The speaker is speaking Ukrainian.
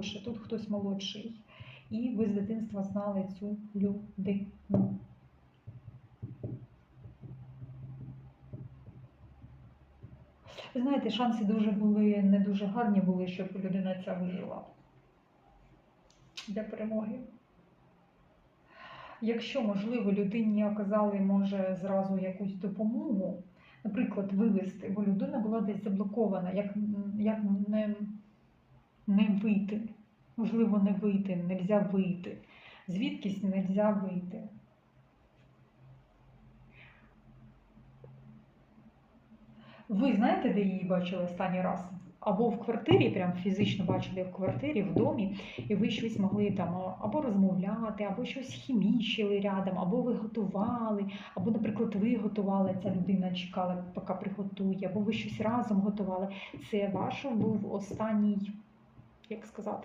що тут хтось молодший. І ви з дитинства знали цю людину. Ви знаєте, шанси дуже були не дуже гарні були, щоб людина ця вижила для перемоги. Якщо, можливо, людині оказали, може, зразу якусь допомогу, наприклад, вивезти, бо людина була десь заблокована, як, як не, не вийти. Можливо, не вийти, нельзя вийти. Звідкись нельзя вийти. Ви знаєте, де її бачили останній раз? Або в квартирі, прям фізично бачили в квартирі, в домі, і ви щось могли там або розмовляти, або щось хімічили рядом, або ви готували, або, наприклад, ви готували, ця людина чекала, поки приготує, або ви щось разом готували. Це ваш був останній, як сказати,